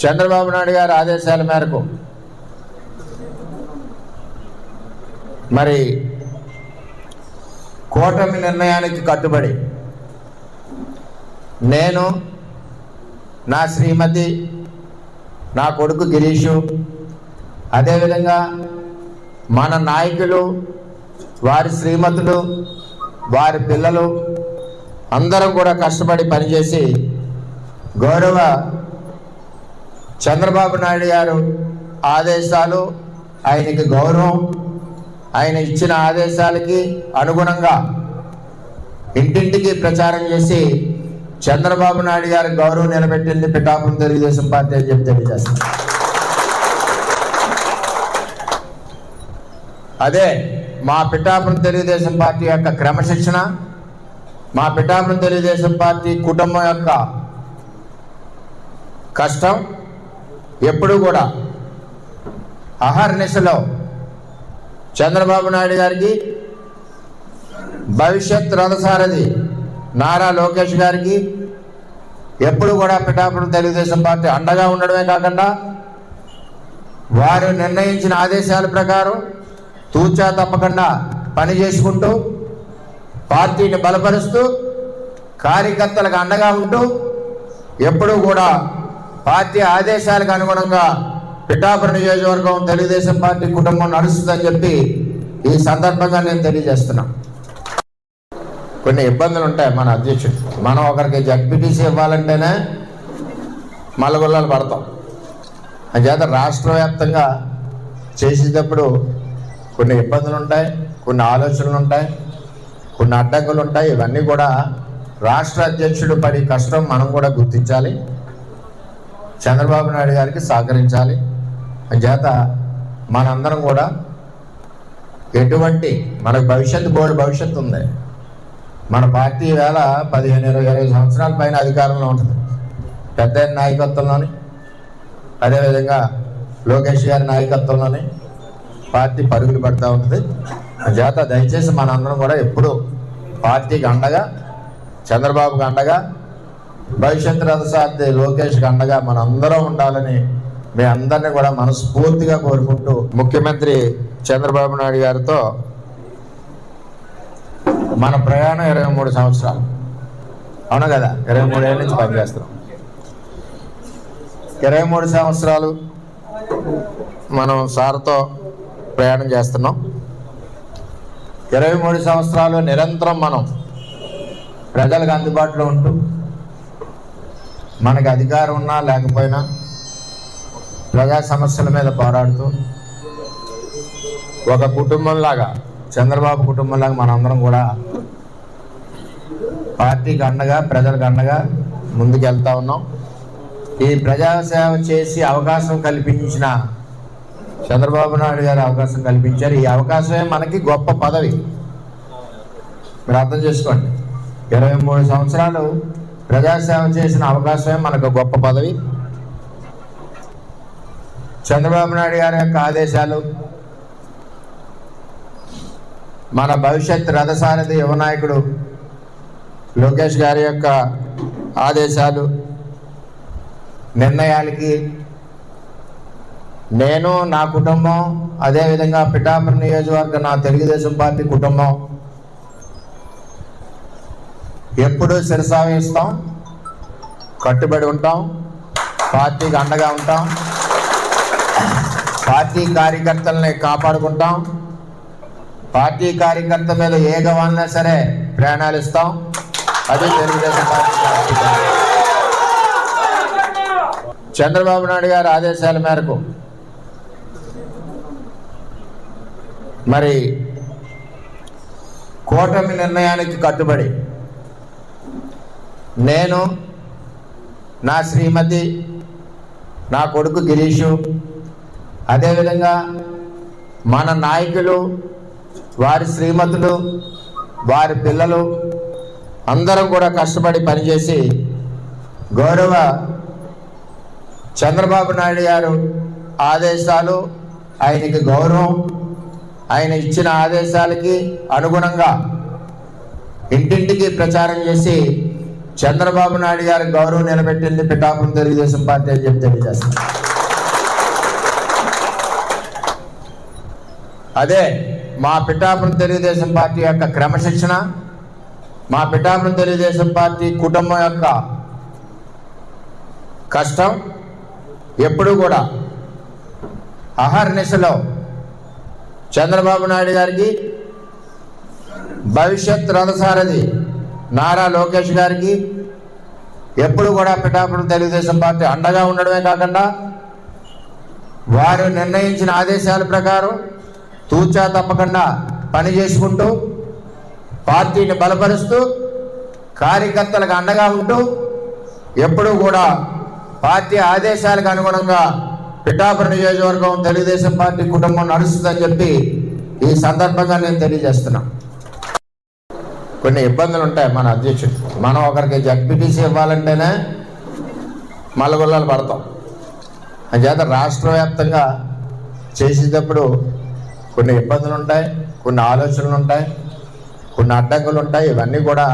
చంద్రబాబు నాయుడు గారి ఆదేశాల మేరకు మరి కూటమి నిర్ణయానికి కట్టుబడి నేను నా శ్రీమతి నా కొడుకు గిరీషు అదేవిధంగా మన నాయకులు వారి శ్రీమతులు వారి పిల్లలు అందరం కూడా కష్టపడి పనిచేసి గౌరవ చంద్రబాబు నాయుడు గారు ఆదేశాలు ఆయనకి గౌరవం ఆయన ఇచ్చిన ఆదేశాలకి అనుగుణంగా ఇంటింటికి ప్రచారం చేసి చంద్రబాబు నాయుడు గారి గౌరవం నిలబెట్టింది పిఠాపురం తెలుగుదేశం పార్టీ అని చెప్పి తెలియజేస్తాను. అదే మా పిఠాపురం తెలుగుదేశం పార్టీ యొక్క క్రమశిక్షణ మా పిఠాపురం తెలుగుదేశం పార్టీ కుటుంబం యొక్క కష్టం ఎప్పుడూ కూడా అహర్నిశలో చంద్రబాబు నాయుడు గారికి భవిష్యత్ రథసారథి నారా లోకేష్ గారికి ఎప్పుడు కూడా పిఠాపురం తెలుగుదేశం పార్టీ అండగా ఉండడమే కాకుండా వారు నిర్ణయించిన ఆదేశాల ప్రకారం తూచా తప్పకుండా పని చేసుకుంటూ పార్టీని బలపరుస్తూ కార్యకర్తలకు అండగా ఉంటూ ఎప్పుడూ కూడా పార్టీ ఆదేశాలకు అనుగుణంగా పిఠాపురం నియోజకవర్గం తెలుగుదేశం పార్టీ కుటుంబం నడుస్తుందని చెప్పి ఈ సందర్భంగా నేను తెలియజేస్తున్నా. కొన్ని ఇబ్బందులు ఉంటాయి మన అధ్యక్షుడు. మనం ఒకరికి జడ్పీటీసీ ఇవ్వాలంటేనే మలగుల్లలు పడతాం. అంచేత రాష్ట్ర వ్యాప్తంగా చేసేటప్పుడు కొన్ని ఇబ్బందులు ఉంటాయి కొన్ని ఆలోచనలు ఉంటాయి కొన్ని అడ్డంకులు ఉంటాయి. ఇవన్నీ కూడా రాష్ట్ర అధ్యక్షుడు పడి కష్టం మనం కూడా గుర్తించాలి. చంద్రబాబు నాయుడు గారికి సహకరించాలి. అంచేత మనందరం కూడా ఎటువంటి మనకు భవిష్యత్తు బోర్డు భవిష్యత్తు ఉంది. మన పార్టీ వేళ పదిహేను ఇరవై ఇరవై సంవత్సరాల పైన అధికారంలో ఉంటుంది. పెద్ద నాయకత్వంలోని అదేవిధంగా లోకేష్ గారి నాయకత్వంలోని పార్టీ పరుగులు పడుతూ ఉంటుంది. చేత దయచేసి మనందరం కూడా ఎప్పుడూ పార్టీకి అండగా చంద్రబాబుకి అండగా భవిష్యత్ రథసార్థి లోకేష్కి అండగా మనందరం ఉండాలని మీ అందరినీ కూడా మనస్ఫూర్తిగా కోరుకుంటూ ముఖ్యమంత్రి చంద్రబాబు నాయుడు గారితో మన ప్రయాణం ఇరవై మూడు సంవత్సరాలు. అవును కదా? ఇరవై మూడు ఏళ్ళ నుంచి పనిచేస్తున్నాం. ఇరవై మూడు సంవత్సరాలు మనం సార్తో ప్రయాణం చేస్తున్నాం. ఇరవై మూడు సంవత్సరాలు నిరంతరం మనం ప్రజలకు అందుబాటులో ఉంటూ మనకు అధికారం ఉన్నా లేకపోయినా ప్రజా సమస్యల మీద పోరాడుతూ ఒక కుటుంబంలాగా చంద్రబాబు కుటుంబంలాగా మనందరం కూడా పార్టీకి అండగా ప్రజలకు అండగా ముందుకెళ్తా ఉన్నాం. ఈ ప్రజాసేవ చేసి అవకాశం కల్పించిన చంద్రబాబు నాయుడు గారు అవకాశం కల్పించారు. ఈ అవకాశమే మనకి గొప్ప పదవి. మీరు అర్థం చేసుకోండి. ఇరవై మూడు సంవత్సరాలు ప్రజాసేవ చేసిన అవకాశమే మనకు గొప్ప పదవి. చంద్రబాబు నాయుడు గారి యొక్క ఆదేశాలు మన భవిష్యత్ రథసారథి యువ నాయకుడు లోకేష్ గారి యొక్క ఆదేశాలు నిర్ణయాలకి నేను నా కుటుంబం అదేవిధంగా పిఠాపురం నియోజకవర్గ నా తెలుగుదేశం పార్టీ కుటుంబం ఎప్పుడూ శిరసావేస్తాం కట్టుబడి ఉంటాం పార్టీకి అండగా ఉంటాం పార్టీ కార్యకర్తలని కాపాడుకుంటాం పార్టీ కార్యకర్త మీద ఏ గవాలన్నా సరే ప్రయాణాలు ఇస్తాం. అది తెలుగుదేశం పార్టీ చంద్రబాబు నాయుడు గారి ఆదేశాల మేరకు మరి కూటమి నిర్ణయానికి కట్టుబడి నేను నా శ్రీమతి నా కొడుకు గిరీషు అదేవిధంగా మన నాయకులు వారి శ్రీమతులు వారి పిల్లలు అందరం కూడా కష్టపడి పనిచేసి గౌరవ చంద్రబాబు నాయుడు గారు ఆదేశాలు ఆయనకి గౌరవం ఆయన ఇచ్చిన ఆదేశాలకి అనుగుణంగా ఇంటింటికి ప్రచారం చేసి చంద్రబాబు నాయుడు గారి గౌరవం నిలబెట్టింది పిఠాపురం తెలుగుదేశం పార్టీ అని చెప్పి తెలియజేస్తాను. అదే మా పిఠాపురం తెలుగుదేశం పార్టీ యొక్క క్రమశిక్షణ మా పిఠాపురం తెలుగుదేశం పార్టీ కుటుంబం యొక్క కష్టం ఎప్పుడు కూడా అహర్నిశలో చంద్రబాబు నాయుడు గారికి భవిష్యత్ రథసారథి నారా లోకేష్ గారికి ఎప్పుడు కూడా పిఠాపురం తెలుగుదేశం పార్టీ అండగా ఉండడమే కాకుండా వారు నిర్ణయించిన ఆదేశాల ప్రకారం తూచా తప్పకుండా పని చేసుకుంటూ పార్టీని బలపరుస్తూ కార్యకర్తలకు అండగా ఉంటూ ఎప్పుడూ కూడా పార్టీ ఆదేశాలకు అనుగుణంగా పిఠాపురం నియోజకవర్గం తెలుగుదేశం పార్టీ కుటుంబం నడుస్తుందని చెప్పి ఈ సందర్భంగా నేను తెలియజేస్తున్నాను. కొన్ని ఇబ్బందులు ఉంటాయి మన అధ్యక్షుడు. మనం ఒకరికి జడ్పీటీసీ ఇవ్వాలంటేనే మల్లగొల్లాలు పడతాం. అంచేత రాష్ట్ర వ్యాప్తంగా చేసేటప్పుడు కొన్ని ఇబ్బందులు ఉంటాయి కొన్ని ఆలోచనలు ఉంటాయి కొన్ని అడ్డంకులు ఉంటాయి. ఇవన్నీ కూడా